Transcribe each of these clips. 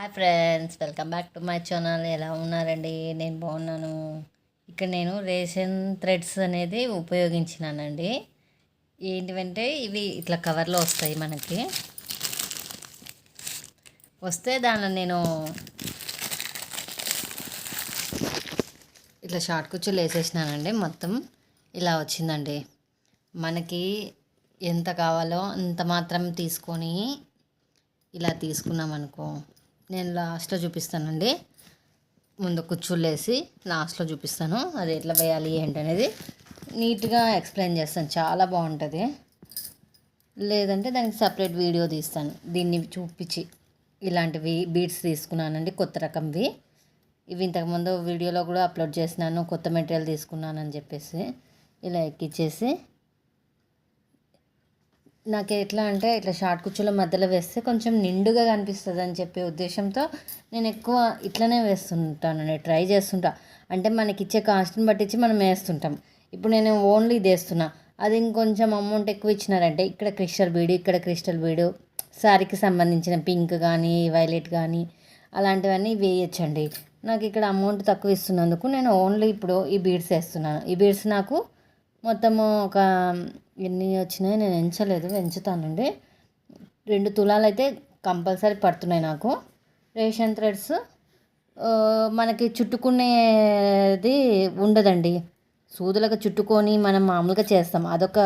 Hi friends welcome back to my channel ఎలా ఉన్నారండి? నేను బాగున్నాను. ఇక్కడ నేను రేషన్ థ్రెడ్స్ అనేది ఉపయోగించినానండి. ఏంటివంటే ఇవి ఇట్లా కవర్లో వస్తాయి మనకి. వస్తే దానిలో నేను ఇట్లా షార్ట్ కుచ్చులు వేసేసినానండి. మొత్తం ఇలా వచ్చిందండి. మనకి ఎంత కావాలో అంత మాత్రం తీసుకొని ఇలా తీసుకున్నాం అనుకో నేను లాస్ట్లో చూపిస్తానండి. ముందు కుర్చీలు లాస్ట్లో చూపిస్తాను. అది ఎట్లా వేయాలి ఏంటనేది నీట్గా ఎక్స్ప్లెయిన్ చేస్తాను. చాలా బాగుంటుంది. లేదంటే దానికి సపరేట్ వీడియో తీస్తాను. దీన్ని చూపించి ఇలాంటివి బీడ్స్ తీసుకున్నానండి కొత్త రకంవి. ఇవి ఇంతకుముందు వీడియోలో కూడా అప్లోడ్ చేసినాను కొత్త మెటీరియల్ తీసుకున్నానని చెప్పేసి ఇలా ఎక్కిచ్చేసి నాకు ఎట్లా అంటే ఇట్లా షార్ట్ కుర్చీల మధ్యలో వేస్తే కొంచెం నిండుగా కనిపిస్తుంది అని చెప్పే ఉద్దేశంతో నేను ఎక్కువ ఇట్లనే వేస్తుంటాను నేను ట్రై చేస్తుంటా. అంటే మనకి ఇచ్చే కాస్ట్ని పట్టించి మనం వేస్తుంటాం. ఇప్పుడు నేను ఓన్లీ ఇది వేస్తున్నా. అది ఇంకొంచెం అమౌంట్ ఎక్కువ ఇచ్చినారంటే ఇక్కడ క్రిస్టల్ బీడు ఇక్కడ క్రిస్టల్ బీడు శారీకి సంబంధించిన పింక్ కానీ వైలెట్ కానీ అలాంటివన్నీ వేయచ్చండి. నాకు ఇక్కడ అమౌంట్ తక్కువ ఇస్తున్నందుకు నేను ఓన్లీ ఇప్పుడు ఈ బీడ్స్ వేస్తున్నాను. ఈ బీడ్స్ నాకు మొత్తము ఒక ఎన్ని వచ్చినాయి నేను ఎంచలేదు ఎంచుతానండి. రెండు తులాలు అయితే కంపల్సరీ పడుతున్నాయి నాకు. రేషన్ థ్రెడ్స్ మనకి చుట్టుకునేది ఉండదండి. సూదులకు చుట్టుకొని మనం మామూలుగా చేస్తాం. అదొక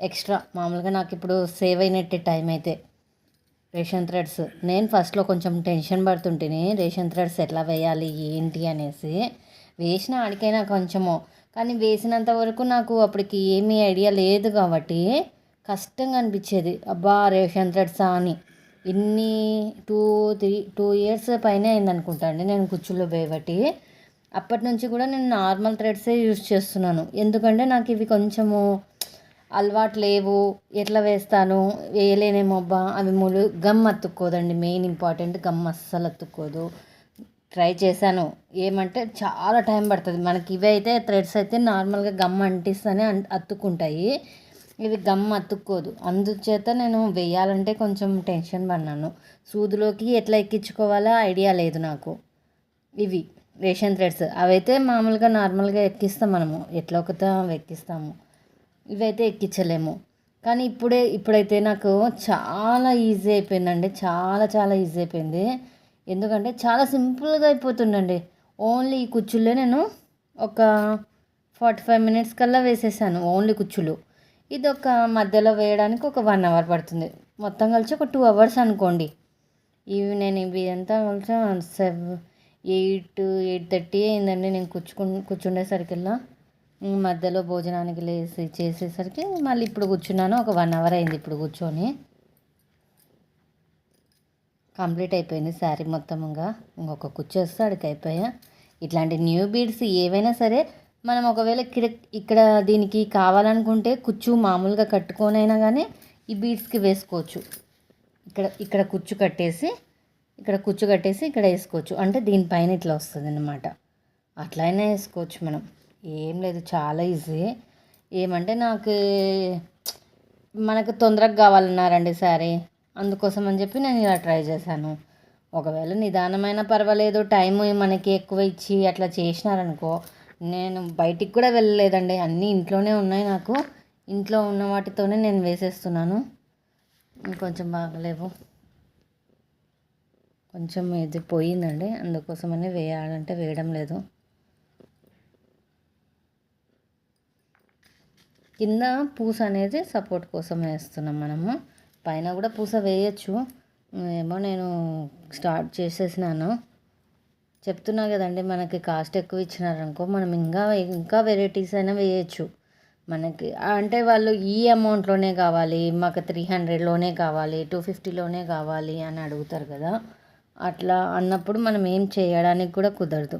ఎక్స్ట్రా. మామూలుగా నాకు ఇప్పుడు సేవ్ అయినట్టే టైం అయితే. Ration threads. నేను ఫస్ట్లో కొంచెం టెన్షన్ పడుతుంటేనే రేషన్ థ్రెడ్స్ ఎట్లా వేయాలి ఏంటి అనేసి వేసిన ఆడికైనా కొంచెము. కానీ వేసినంత వరకు నాకు అప్పటికి ఏమీ ఐడియా లేదు కాబట్టి కష్టంగా అనిపించేది. అబ్బా రేషన్ థ్రెడ్సా అని. ఇన్ని టూ త్రీ టూ ఇయర్స్ పైన అయిందనుకుంటా అండి నేను కుచ్చుల్లో పోయబట్టి అప్పటి నుంచి కూడా నేను నార్మల్ థ్రెడ్సే యూజ్ చేస్తున్నాను. ఎందుకంటే నాకు ఇవి కొంచెము అలవాటు లేవు. ఎట్లా వేస్తాను? వేయలేనేమో అబ్బా. అవి ములు గమ్ అతుక్కోదండి. మెయిన్ ఇంపార్టెంట్ గమ్ అస్సలు అతుక్కోదు ట్రై చేశాను. ఏమంటే చాలా టైం పడుతుంది. మనకి ఇవి అయితే థ్రెడ్స్ అయితే నార్మల్గా గమ్ అంటిస్తేనే అతుక్కుంటాయి. ఇవి గమ్ అతుక్కోదు. అందుచేత నేను వేయాలంటే కొంచెం టెన్షన్ పడినాను సూదిలోకి ఎట్లా ఎక్కించుకోవాలో ఐడియా లేదు నాకు. ఇవి రేషన్ థ్రెడ్స్. అవైతే మామూలుగా నార్మల్గా ఎక్కిస్తాం మనము. ఎట్లా ఒకతో ఎక్కిస్తాము. ఇవైతే ఎక్కించలేము. కానీ ఇప్పుడే ఇప్పుడైతే నాకు చాలా ఈజీ అయిపోయిందండి. చాలా చాలా ఈజీ అయిపోయింది. ఎందుకంటే చాలా సింపుల్గా అయిపోతుందండి. ఓన్లీ ఈ కుచ్చుల్లో నేను ఒక ఫార్టీ ఫైవ్ మినిట్స్ కల్లా వేసేసాను ఓన్లీ కుచ్చులు. ఇది ఒక మధ్యలో వేయడానికి ఒక వన్ అవర్ పడుతుంది. మొత్తం కలిసి ఒక టూ అవర్స్ అనుకోండి. ఇవి నేను ఇవి ఎంత కలిసి? సెవెన్ ఎయిట్ ఎయిట్ థర్టీ అయిందండి నేను కూర్చుకు కూర్చుండేసరికల్లా మధ్యలో భోజనానికి లేసి చేసేసరికి మళ్ళీ ఇప్పుడు కూర్చున్నాను ఒక వన్ అవర్ అయింది ఇప్పుడు కూర్చొని. కంప్లీట్ అయిపోయింది శారీ మొత్తంగా ఇంకొక కుర్చీ వస్తే అడికి అయిపోయా. ఇట్లాంటి న్యూ బీడ్స్ ఏవైనా సరే మనం ఒకవేళ ఇక్కడ ఇక్కడ దీనికి కావాలనుకుంటే కుచ్చు మామూలుగా కట్టుకొనైనా కానీ ఈ బీడ్స్కి వేసుకోవచ్చు. ఇక్కడ ఇక్కడ కుచ్చు కట్టేసి ఇక్కడ కుచ్చు కట్టేసి ఇక్కడ వేసుకోవచ్చు. అంటే దీనిపైన ఇట్లా వస్తుంది అనమాట అట్లా అయినా వేసుకోవచ్చు మనం. ఏం లేదు చాలా ఈజీ ఏమంటే నాకు మనకు తొందరగా కావాలన్నారండి సారీ అందుకోసం అని చెప్పి నేను ఇలా ట్రై చేశాను. ఒకవేళ నిదానమైన పర్వాలేదు టైం మనకి ఎక్కువ ఇచ్చి అట్లా చేసినారనుకో నేను బయటికి కూడా వెళ్ళలేదండి. అన్నీ ఇంట్లోనే ఉన్నాయి నాకు. ఇంట్లో ఉన్న వాటితోనే నేను వేసేస్తున్నాను. ఇంకొంచెం బాగలేవు. కొంచెం ఇది పోయిందండి. అందుకోసమని వేయాలంటే వేయడం లేదు. కింద పూస అనేది సపోర్ట్ కోసం వేస్తున్నాం మనము. పైన కూడా పూస వేయచ్చు. ఏమో నేను స్టార్ట్ చేసేసినాను. చెప్తున్నా కదండి మనకి కాస్ట్ ఎక్కువ ఇచ్చినారనుకో మనం ఇంకా ఇంకా వెరైటీస్ అయినా వేయచ్చు. మనకి అంటే వాళ్ళు ఈ అమౌంట్లోనే కావాలి మాకు త్రీ హండ్రెడ్లోనే కావాలి టూ ఫిఫ్టీలోనే కావాలి అని అడుగుతారు కదా. అట్లా అన్నప్పుడు మనం ఏం చేయడానికి కూడా కుదరదు.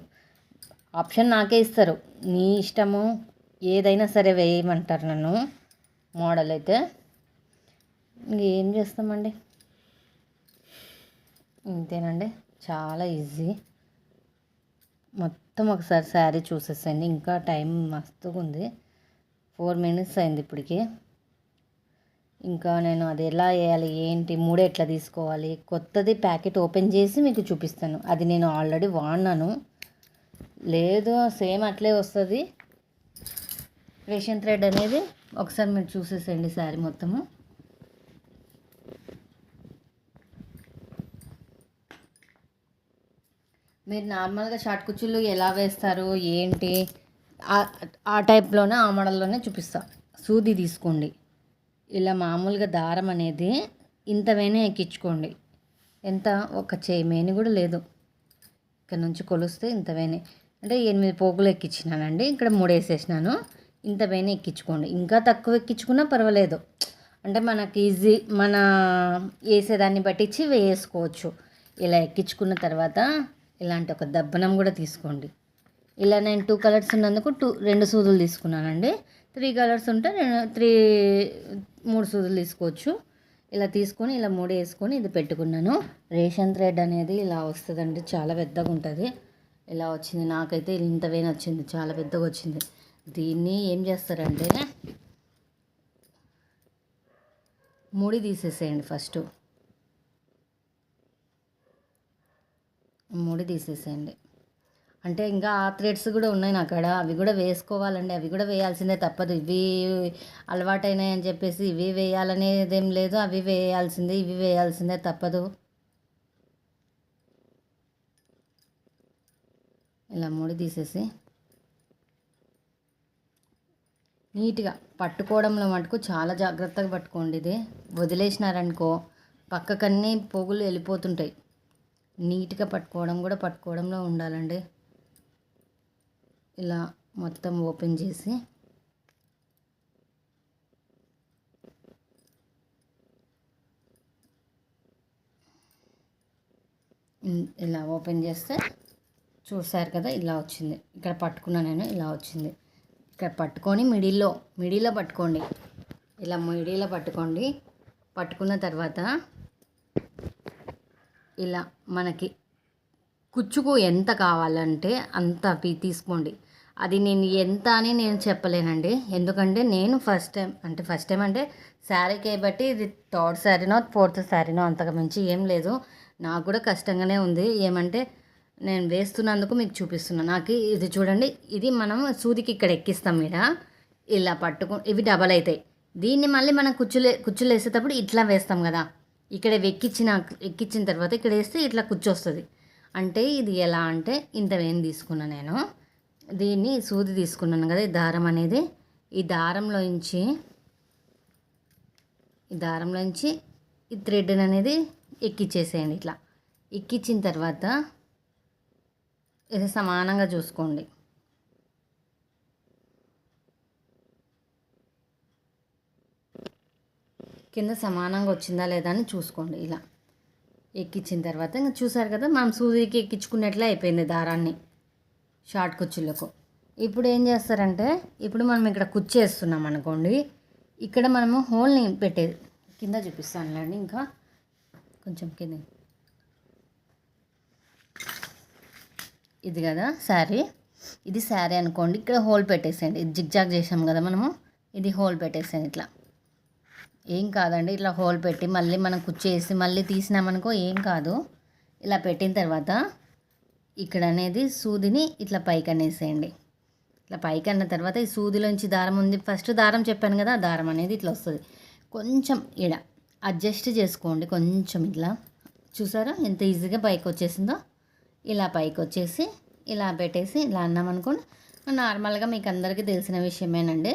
ఆప్షన్ నాకే ఇస్తారు. నీ ఇష్టము ఏదైనా సరే వేయమంటారు నన్ను మోడల్ అయితే. ఏం చేస్తామండి? ఇంతేనండి. చాలా ఈజీ. మొత్తం ఒకసారి శారీ చూసేసండి ఇంకా టైం మస్తుగా ఉంది ఫోర్ మినిట్స్ అయింది ఇప్పటికి. ఇంకా నేను అది ఎలా వేయాలి ఏంటి మూడే ఎట్లా తీసుకోవాలి కొత్తది ప్యాకెట్ ఓపెన్ చేసి మీకు చూపిస్తాను. అది నేను ఆల్రెడీ వాడినాను. లేదు సేమ్ అట్లే వస్తుంది. రేషన్ థ్రెడ్ అనేది ఒకసారి మీరు చూసేసేయండి శారీ మొత్తము. మీరు నార్మల్గా షార్ట్ కుచ్చులు ఎలా వేస్తారు ఏంటి? ఆ- ఆ టైప్లోనే ఆ మోడల్లోనే చూపిస్తా. సూది తీసుకోండి. ఇలా మామూలుగా దారం అనేది ఇంత వేనే ఎక్కించుకోండి. ఎంత? ఒక చేయి మేని కూడా లేదు. ఇక్కడ నుంచి కొలిస్తే ఇంత వేనే. అంటే ఎనిమిది పోగులు ఎక్కించినానండి. ఇక్కడ మూడు వేసేసినాను. ఇంత వేనే ఎక్కించుకోండి. ఇంకా తక్కువ ఎక్కించుకున్నా పర్వాలేదు. అంటే మనకి ఈజీ మన వేసేదాన్ని బట్టించి వేసుకోవచ్చు. ఇలా ఎక్కించుకున్న తర్వాత ఇలాంటి ఒక దబ్బనం కూడా తీసుకోండి. ఇలా నేను టూ కలర్స్ ఉన్నందుకు టూ రెండు సూదులు తీసుకున్నానండి. త్రీ కలర్స్ ఉంటే నేను త్రీ మూడు సూదులు తీసుకోవచ్చు. ఇలా తీసుకొని ఇలా మూడు వేసుకొని ఇది పెట్టుకున్నాను. రేషన్ థ్రెడ్ అనేది ఇలా వస్తుందండి. చాలా పెద్దగా ఉంటుంది. ఇలా వచ్చింది. నాకైతే ఇంత వేని వచ్చింది చాలా పెద్దగా వచ్చింది. దీన్ని ఏం చేస్తారంటే ముడి తీసేసేయండి ఫస్ట్ కూడా తీసేసేయండి. అంటే ఇంకా ఆ థ్రెడ్స్ కూడా ఉన్నాయి నా కాడ. అవి కూడా వేసుకోవాలండి. అవి కూడా వేయాల్సిందే తప్పదు. ఇవి అలవాటైనాయి అని చెప్పేసి ఇవి వేయాలనేది ఏం లేదు. అవి వేయాల్సిందే ఇవి వేయాల్సిందే తప్పదు. ఇలా ముడి తీసేసి నీట్గా పట్టుకోవడంలో మటుకు చాలా జాగ్రత్తగా పట్టుకోండి ఇది. వదిలేసినారనుకో పక్కకన్నీ పోగులు వెళ్ళిపోతుంటాయి. నీట్గా పట్టుకోవడం కూడా పట్టుకోవడంలో ఉండాలండి. ఇలా మొత్తం ఓపెన్ చేసి. ఇలా ఓపెన్ చేస్తే చూసారు కదా ఇలా వచ్చింది. ఇక్కడ పట్టుకున్నా నేను ఇలా వచ్చింది. ఇక్కడ పట్టుకొని మిడిల్లో మిడిల్లో పట్టుకోండి. ఇలా మిడిల్లో పట్టుకోండి. పట్టుకున్న తర్వాత ఇలా మనకి కుచ్చుకు ఎంత కావాలంటే అంత అవి తీసుకోండి. అది నేను ఎంత అని నేను చెప్పలేనండి. ఎందుకంటే నేను ఫస్ట్ టైం అంటే ఫస్ట్ టైం అంటే శారీకే బట్టి ఇది థర్డ్ శారీనో ఫోర్త్ శారీనో అంతకు మించి ఏం లేదు. నాకు కూడా కష్టంగానే ఉంది. ఏమంటే నేను వేస్తున్నందుకు మీకు చూపిస్తున్నాను నాకు ఇది చూడండి ఇది మనం సూదికి ఇక్కడ ఎక్కిస్తాం మీద ఇలా పట్టుకు ఇవి డబల్ అవుతాయి. దీన్ని మళ్ళీ మనం కుచ్చులే కుచ్చులు వేసేటప్పుడు ఇట్లా వేస్తాం కదా. ఇక్కడ ఎక్కించిన ఎక్కించిన తర్వాత ఇక్కడ వేస్తే ఇట్లా కూర్చొస్తుంది అంటే ఇది ఎలా అంటే ఇంత వేం తీసుకున్నా నేను. దీన్ని సూది తీసుకున్నాను కదా ఈ దారం అనేది. ఈ దారంలోంచి ఈ దారంలోంచి ఈ థ్రెడ్ అనేది ఎక్కిచ్చేసేయండి ఇట్లా. ఎక్కించిన తర్వాత ఇది సమానంగా చూసుకోండి. కింద సమానంగా వచ్చిందా లేదా అని చూసుకోండి ఇలా. ఎక్కించిన తర్వాత ఇంకా చూసారు కదా మనం సూదికి ఎక్కించుకున్నట్లే అయిపోయింది దారాన్ని షార్ట్ కుర్చీలకు ఇప్పుడు ఏం చేస్తారంటే ఇప్పుడు మనం ఇక్కడ కుర్చీ వేస్తున్నాం అనుకోండి ఇక్కడ మనము హోల్ని పెట్టేది కింద చూపిస్తానులేండి ఇంకా కొంచెం కింద. ఇది కదా శారీ. ఇది శారీ అనుకోండి ఇక్కడ హోల్ పెట్టేసేయండి. ఇది జిగ్జాగ్ చేసాం కదా మనము ఇది హోల్ పెట్టేసేయండి ఇట్లా. ఏం కాదండి ఇట్లా హోల్ పెట్టి మళ్ళీ మనం కుచ్చేసి మళ్ళీ తీసినామనుకో ఏం కాదు. ఇలా పెట్టిన తర్వాత ఇక్కడ అనేది సూదిని ఇట్లా పైకి అనేసేయండి ఇట్లా పైకి అన్న తర్వాత ఈ సూదిలోంచి దారం ఉంది. ఫస్ట్ దారం చెప్పాను కదా ఆ దారం అనేది ఇట్లా వస్తుంది. కొంచెం ఈడ అడ్జస్ట్ చేసుకోండి కొంచెం ఇట్లా. చూసారా ఎంత ఈజీగా పైకి వచ్చేసిందో ఇలా పైకి వచ్చేసి ఇలా పెట్టేసి ఇలా అన్నామనుకోండి నార్మల్గా మీకు అందరికీ తెలిసిన విషయమేనండి.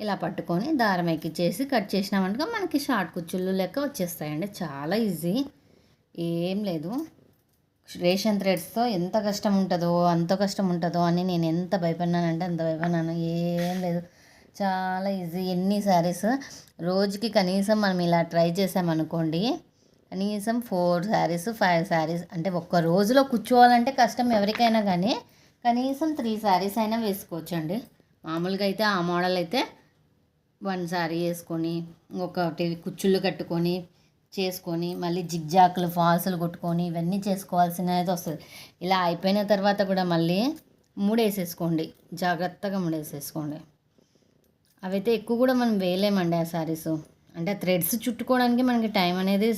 ఇలా పట్టుకొని దారం ఎక్కిచ్చేసి కట్ చేసినామనుకో మనకి షార్ట్ కుచ్చుళ్ళు లెక్క వచ్చేస్తాయండి. చాలా ఈజీ. ఏం లేదు. రేషన్ థ్రెడ్స్తో ఎంత కష్టం ఉంటుందో అంత కష్టం ఉంటుందో అని నేను ఎంత భయపడినానంటే అంత భయపడినాను. ఏం లేదు. చాలా ఈజీ. ఎన్ని శారీస్? రోజుకి కనీసం మనం ఇలా ట్రై చేసామనుకోండి కనీసం ఫోర్ శారీస్ ఫైవ్ శారీస్ అంటే ఒక్క రోజులో కూర్చోవాలంటే కష్టం ఎవరికైనా కానీ కనీసం త్రీ శారీస్ అయినా వేసుకోవచ్చండి. మామూలుగా అయితే ఆ మోడల్ అయితే వన్ శారీ వేసుకొని ఒకటి కుచ్చుళ్ళు కట్టుకొని చేసుకొని మళ్ళీ జిగ్జాక్లు ఫాల్సులు కొట్టుకొని ఇవన్నీ చేసుకోవాల్సినది వస్తుంది. ఇలా అయిపోయిన తర్వాత కూడా మళ్ళీ మూడేసేసుకోండి. జాగ్రత్తగా మూడేసేసుకోండి. అవైతే ఎక్కువ కూడా మనం వేయలేమండి ఆ శారీస్ అంటే థ్రెడ్స్ చుట్టుకోవడానికి మనకి టైం అనేది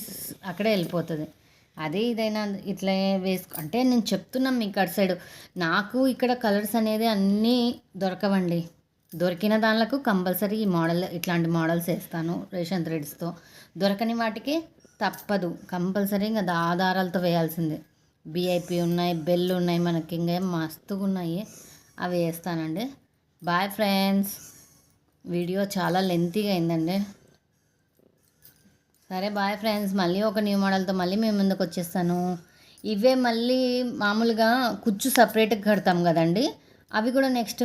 అక్కడే వెళ్ళిపోతుంది. అదే ఇదైనా ఇట్లా వేసుకో అంటే నేను చెప్తున్నాను మీకు అటు సైడ్. నాకు ఇక్కడ కలర్స్ అనేది అన్నీ దొరకవండి. దొరికిన దానిలకు కంపల్సరీ ఈ మోడల్ ఇట్లాంటి మోడల్స్ వేస్తాను రేషన్ థ్రెడ్స్తో. దొరకని వాటికి తప్పదు. కంపల్సరీ ఇంకా ఆధారాలతో వేయాల్సిందే. బీఐపీ ఉన్నాయి బెల్ ఉన్నాయి మనకి ఇంకా మస్తుగా ఉన్నాయి అవి వేస్తానండి. Bye friends. వీడియో చాలా లెంతీగా అయిందండి. సరే బాయ్ ఫ్రెండ్స్ మళ్ళీ ఒక న్యూ మోడల్తో మళ్ళీ మేము ముందుకు వచ్చేస్తాను. ఇవే మళ్ళీ మామూలుగా కుచ్చు సపరేట్గా కడతాం కదండి అవి కూడా నెక్స్ట్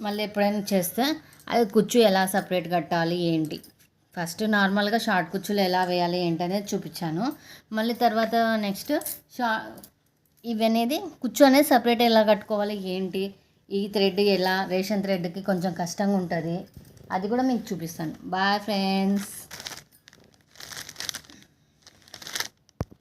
మళ్ళీ ఎప్పుడైనా చేస్తే అది కుచ్చు ఎలా సపరేట్ కట్టాలి ఏంటి? ఫస్ట్ నార్మల్గా షార్ట్ కుచ్చులు ఎలా వేయాలి ఏంటి అనేది చూపించాను. మళ్ళీ తర్వాత నెక్స్ట్ షా ఇవి అనేది కుచ్చు అనేది సపరేట్ ఎలా కట్టుకోవాలి ఏంటి? ఈ థ్రెడ్ ఎలా రేషన్ థ్రెడ్కి కొంచెం కష్టంగా ఉంటుంది అది కూడా మీకు చూపిస్తాను. Boy friends.